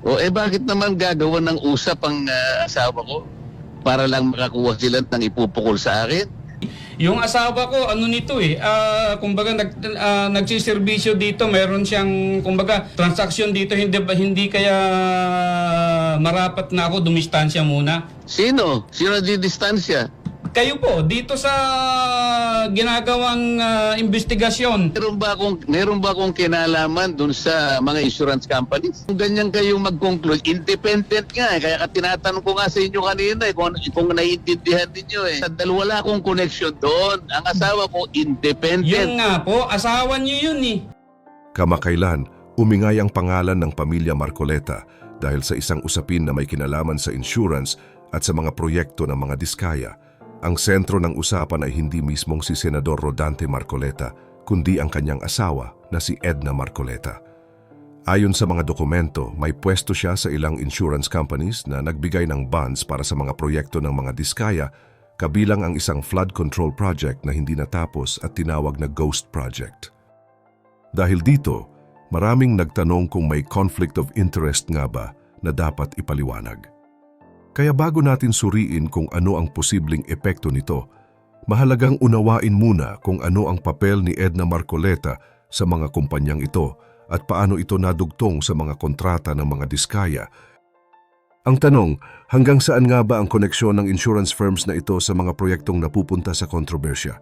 O eh bakit naman gagawa ng usap ang ah, asawa ko para lang makakuha sila ng ipupukol sa akin? Yung asawa ko, ano nito eh, ah, kumbaga nag, ah, nagsiservisyo dito, meron siyang, kumbaga, transaksyon dito, hindi, ba- hindi kaya marapat na ako dumistansya muna. Sino? Sino di distansya? Kayo po, dito sa ginagawang ah, investigasyon, Meron ba akong meron ba akong kinalaman dun sa mga insurance companies? Kung ganyan kayo mag-conclude, independent nga eh. Kaya ka tinatanong ko nga sa inyo kanina eh, kung, kung naiintindihan ninyo eh. Dahil wala akong connection doon. Ang asawa ko, independent. yun nga po, asawa niyo yun eh. Kamakailan, umingay ang pangalan ng pamilya Marcoleta dahil sa isang usapin na may kinalaman sa insurance at sa mga proyekto ng mga diskaya. Ang sentro ng usapan ay hindi mismong si Senador Rodante Marcoleta, kundi ang kanyang asawa na si Edna Marcoleta. Ayon sa mga dokumento, may pwesto siya sa ilang insurance companies na nagbigay ng bonds para sa mga proyekto ng mga diskaya, kabilang ang isang flood control project na hindi natapos at tinawag na Ghost Project. Dahil dito, maraming nagtanong kung may conflict of interest nga ba na dapat ipaliwanag. Kaya bago natin suriin kung ano ang posibleng epekto nito, mahalagang unawain muna kung ano ang papel ni Edna Marcoleta sa mga kumpanyang ito at paano ito nadugtong sa mga kontrata ng mga diskaya. Ang tanong, hanggang saan nga ba ang koneksyon ng insurance firms na ito sa mga proyektong napupunta sa kontrobersya?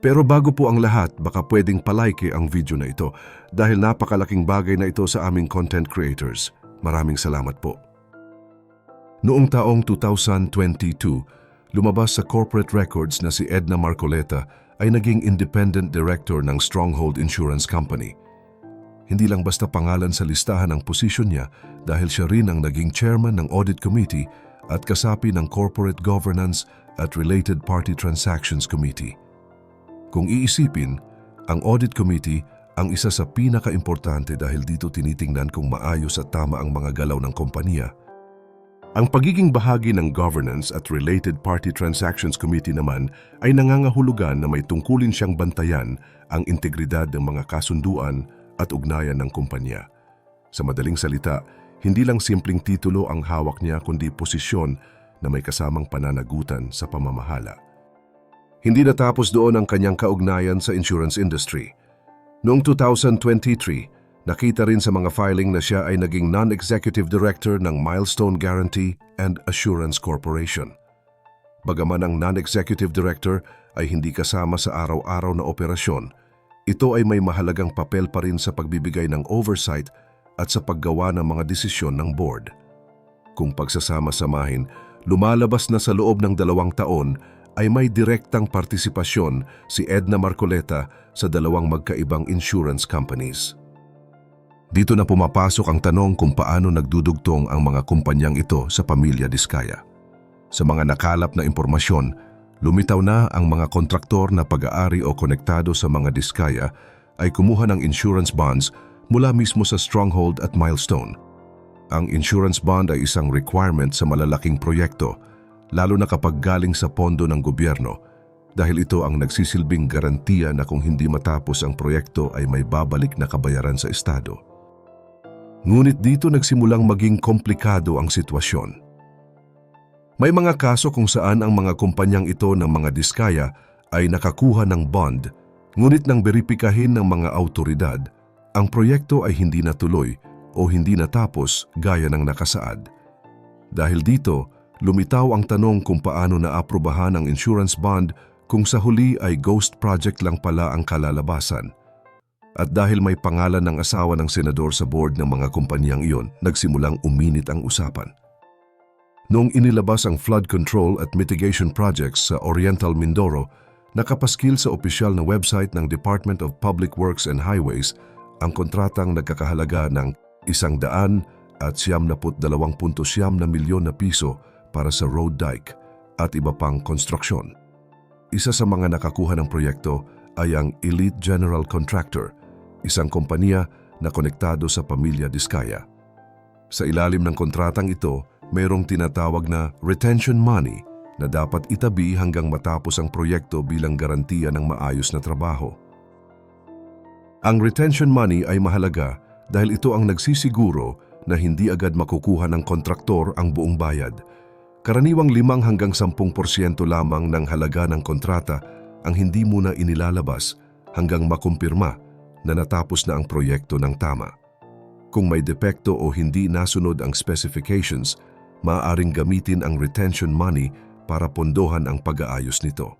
Pero bago po ang lahat, baka pwedeng palike ang video na ito dahil napakalaking bagay na ito sa aming content creators. Maraming salamat po. Noong taong 2022, lumabas sa corporate records na si Edna Marcoleta ay naging independent director ng Stronghold Insurance Company. Hindi lang basta pangalan sa listahan ang posisyon niya dahil siya rin ang naging chairman ng Audit Committee at kasapi ng Corporate Governance at Related Party Transactions Committee. Kung iisipin, ang Audit Committee ang isa sa pinaka-importante dahil dito tinitingnan kung maayos at tama ang mga galaw ng kompanya. Ang pagiging bahagi ng Governance at Related Party Transactions Committee naman ay nangangahulugan na may tungkulin siyang bantayan ang integridad ng mga kasunduan at ugnayan ng kumpanya. Sa madaling salita, hindi lang simpleng titulo ang hawak niya kundi posisyon na may kasamang pananagutan sa pamamahala. Hindi natapos doon ang kanyang kaugnayan sa insurance industry. Noong 2023, nakita rin sa mga filing na siya ay naging non-executive director ng Milestone Guarantee and Assurance Corporation. Bagaman ang non-executive director ay hindi kasama sa araw-araw na operasyon, ito ay may mahalagang papel pa rin sa pagbibigay ng oversight at sa paggawa ng mga desisyon ng board. Kung pagsasama-samahin, lumalabas na sa loob ng dalawang taon ay may direktang partisipasyon si Edna Marcoleta sa dalawang magkaibang insurance companies. Dito na pumapasok ang tanong kung paano nagdudugtong ang mga kumpanyang ito sa pamilya Diskaya. Sa mga nakalap na impormasyon, lumitaw na ang mga kontraktor na pag-aari o konektado sa mga Diskaya ay kumuha ng insurance bonds mula mismo sa Stronghold at Milestone. Ang insurance bond ay isang requirement sa malalaking proyekto, lalo na kapag galing sa pondo ng gobyerno, dahil ito ang nagsisilbing garantiya na kung hindi matapos ang proyekto ay may babalik na kabayaran sa Estado. Ngunit dito nagsimulang maging komplikado ang sitwasyon. May mga kaso kung saan ang mga kumpanyang ito ng mga diskaya ay nakakuha ng bond, ngunit nang beripikahin ng mga autoridad, ang proyekto ay hindi natuloy o hindi natapos gaya ng nakasaad. Dahil dito, lumitaw ang tanong kung paano naaprubahan ang insurance bond kung sa huli ay ghost project lang pala ang kalalabasan. At dahil may pangalan ng asawa ng senador sa board ng mga kumpanyang iyon, nagsimulang uminit ang usapan. Noong inilabas ang flood control at mitigation projects sa Oriental Mindoro, nakapaskil sa opisyal na website ng Department of Public Works and Highways ang kontratang nagkakahalaga ng isang daan at siyam na dalawang punto siyam na milyon na piso para sa road dike at iba pang konstruksyon. Isa sa mga nakakuha ng proyekto ay ang Elite General Contractor, isang kompanya na konektado sa pamilya Diskaya. Sa ilalim ng kontratang ito, mayroong tinatawag na retention money na dapat itabi hanggang matapos ang proyekto bilang garantiya ng maayos na trabaho. Ang retention money ay mahalaga dahil ito ang nagsisiguro na hindi agad makukuha ng kontraktor ang buong bayad. Karaniwang limang hanggang 10% lamang ng halaga ng kontrata ang hindi muna inilalabas hanggang makumpirma na natapos na ang proyekto ng tama. Kung may depekto o hindi nasunod ang specifications, maaaring gamitin ang retention money para pondohan ang pag-aayos nito.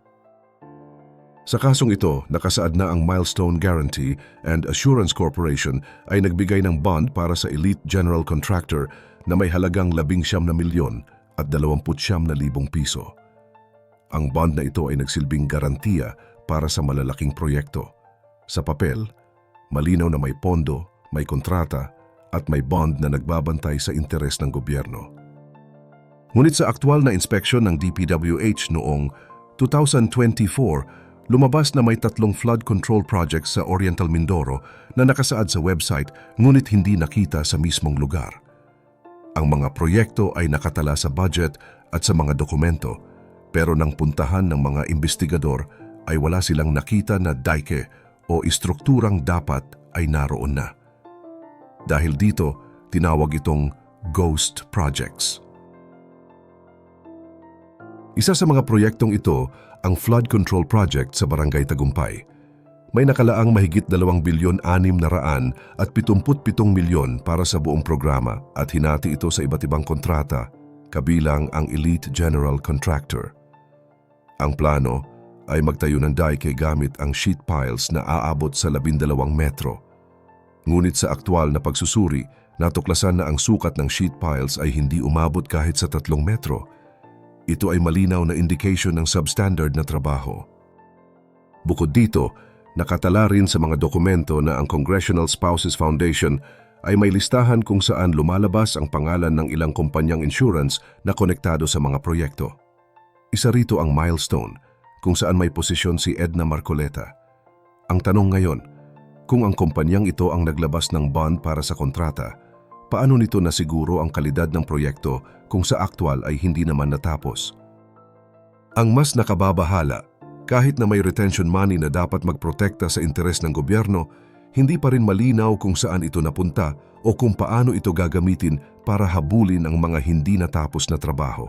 Sa kasong ito, nakasaad na ang Milestone Guarantee and Assurance Corporation ay nagbigay ng bond para sa elite general contractor na may halagang 19 na milyon at 29 na libong piso. Ang bond na ito ay nagsilbing garantiya para sa malalaking proyekto. Sa papel, malinaw na may pondo, may kontrata at may bond na nagbabantay sa interes ng gobyerno. Ngunit sa aktwal na inspeksyon ng DPWH noong 2024, lumabas na may tatlong flood control projects sa Oriental Mindoro na nakasaad sa website ngunit hindi nakita sa mismong lugar. Ang mga proyekto ay nakatala sa budget at sa mga dokumento pero nang puntahan ng mga investigador ay wala silang nakita na dike o istrukturang dapat ay naroon na. Dahil dito, tinawag itong ghost projects. Isa sa mga proyektong ito ang flood control project sa Barangay Tagumpay. May nakalaang mahigit 2 bilyon 6 na raan at 77 milyon para sa buong programa at hinati ito sa iba't ibang kontrata, kabilang ang Elite General Contractor. Ang plano ay magtayo ng dike gamit ang sheet piles na aabot sa 12 metro. Ngunit sa aktwal na pagsusuri, natuklasan na ang sukat ng sheet piles ay hindi umabot kahit sa 3 metro. Ito ay malinaw na indication ng substandard na trabaho. Bukod dito, nakatala rin sa mga dokumento na ang Congressional Spouses Foundation ay may listahan kung saan lumalabas ang pangalan ng ilang kumpanyang insurance na konektado sa mga proyekto. Isa rito ang milestone, kung saan may posisyon si Edna Marcoleta. Ang tanong ngayon, kung ang kumpanyang ito ang naglabas ng bond para sa kontrata, paano nito nasiguro ang kalidad ng proyekto kung sa aktwal ay hindi naman natapos? Ang mas nakababahala, kahit na may retention money na dapat magprotekta sa interes ng gobyerno, hindi pa rin malinaw kung saan ito napunta o kung paano ito gagamitin para habulin ang mga hindi natapos na trabaho.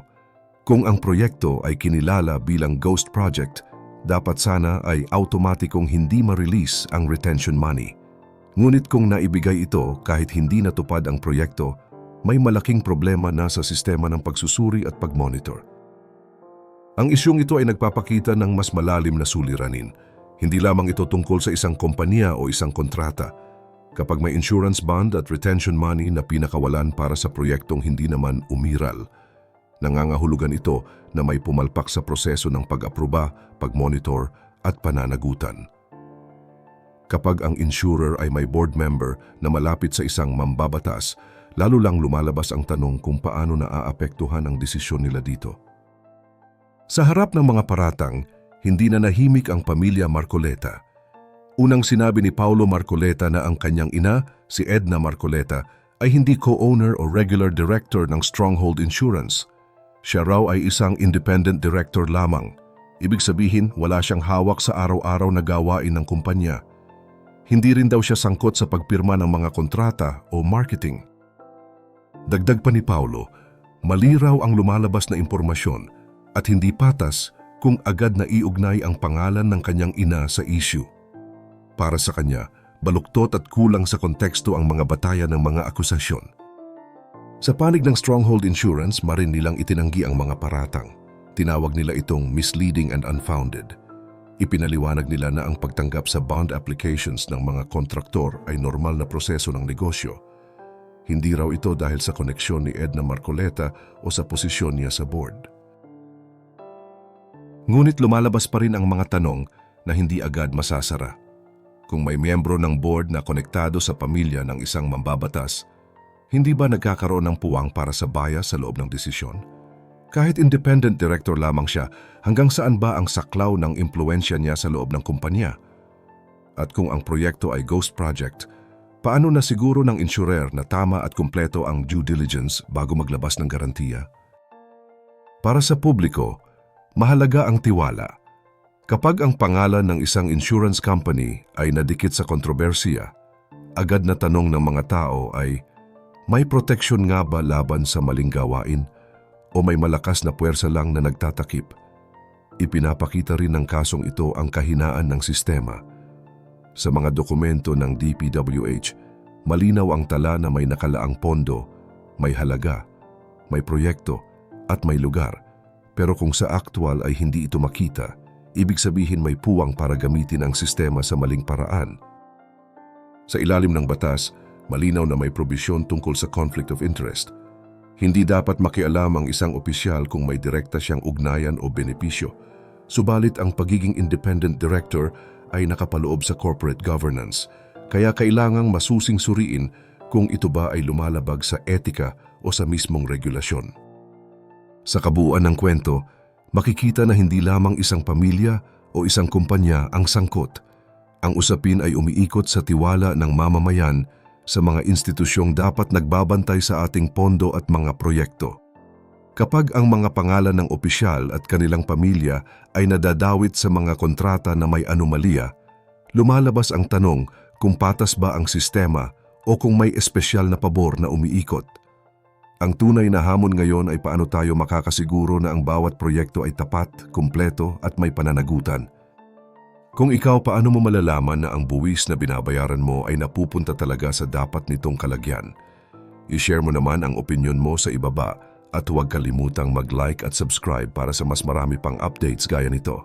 Kung ang proyekto ay kinilala bilang ghost project, dapat sana ay automatikong hindi ma-release ang retention money. Ngunit kung naibigay ito kahit hindi natupad ang proyekto, may malaking problema na sa sistema ng pagsusuri at pagmonitor. Ang isyong ito ay nagpapakita ng mas malalim na suliranin. Hindi lamang ito tungkol sa isang kompanya o isang kontrata. Kapag may insurance bond at retention money na pinakawalan para sa proyektong hindi naman umiral, nangangahulugan ito na may pumalpak sa proseso ng pag-aproba, pag-monitor at pananagutan. Kapag ang insurer ay may board member na malapit sa isang mambabatas, lalo lang lumalabas ang tanong kung paano naaapektuhan ang desisyon nila dito. Sa harap ng mga paratang, hindi na nahimik ang pamilya Marcoleta. Unang sinabi ni Paulo Marcoleta na ang kanyang ina, si Edna Marcoleta, ay hindi co-owner o regular director ng Stronghold Insurance. Siya raw ay isang independent director lamang. Ibig sabihin, wala siyang hawak sa araw-araw na gawain ng kumpanya. Hindi rin daw siya sangkot sa pagpirma ng mga kontrata o marketing. Dagdag pa ni Paulo, mali raw ang lumalabas na impormasyon at hindi patas kung agad na iugnay ang pangalan ng kanyang ina sa issue. Para sa kanya, baluktot at kulang sa konteksto ang mga batayan ng mga akusasyon. Sa panig ng Stronghold Insurance, marin nilang itinanggi ang mga paratang. Tinawag nila itong misleading and unfounded. Ipinaliwanag nila na ang pagtanggap sa bond applications ng mga kontraktor ay normal na proseso ng negosyo. Hindi raw ito dahil sa koneksyon ni Edna Marcoleta o sa posisyon niya sa board. Ngunit lumalabas pa rin ang mga tanong na hindi agad masasara. Kung may miyembro ng board na konektado sa pamilya ng isang mambabatas, hindi ba nagkakaroon ng puwang para sa bias sa loob ng desisyon? Kahit independent director lamang siya, hanggang saan ba ang saklaw ng impluensya niya sa loob ng kumpanya? At kung ang proyekto ay ghost project, paano na siguro ng insurer na tama at kumpleto ang due diligence bago maglabas ng garantiya? Para sa publiko, mahalaga ang tiwala. Kapag ang pangalan ng isang insurance company ay nadikit sa kontrobersiya, agad na tanong ng mga tao ay, May proteksyon nga ba laban sa maling gawain? O may malakas na puwersa lang na nagtatakip? Ipinapakita rin ng kasong ito ang kahinaan ng sistema. Sa mga dokumento ng DPWH, malinaw ang tala na may nakalaang pondo, may halaga, may proyekto, at may lugar. Pero kung sa actual ay hindi ito makita, ibig sabihin may puwang para gamitin ang sistema sa maling paraan. Sa ilalim ng batas, malinaw na may probisyon tungkol sa conflict of interest. Hindi dapat makialam ang isang opisyal kung may direkta siyang ugnayan o benepisyo. Subalit ang pagiging independent director ay nakapaloob sa corporate governance, kaya kailangang masusing suriin kung ito ba ay lumalabag sa etika o sa mismong regulasyon. Sa kabuuan ng kwento, makikita na hindi lamang isang pamilya o isang kumpanya ang sangkot. Ang usapin ay umiikot sa tiwala ng mamamayan sa mga institusyong dapat nagbabantay sa ating pondo at mga proyekto. Kapag ang mga pangalan ng opisyal at kanilang pamilya ay nadadawit sa mga kontrata na may anomalya, lumalabas ang tanong kung patas ba ang sistema o kung may espesyal na pabor na umiikot. Ang tunay na hamon ngayon ay paano tayo makakasiguro na ang bawat proyekto ay tapat, kumpleto at may pananagutan. Kung ikaw paano mo malalaman na ang buwis na binabayaran mo ay napupunta talaga sa dapat nitong kalagyan? I-share mo naman ang opinion mo sa ibaba at huwag kalimutang mag-like at subscribe para sa mas marami pang updates gaya nito.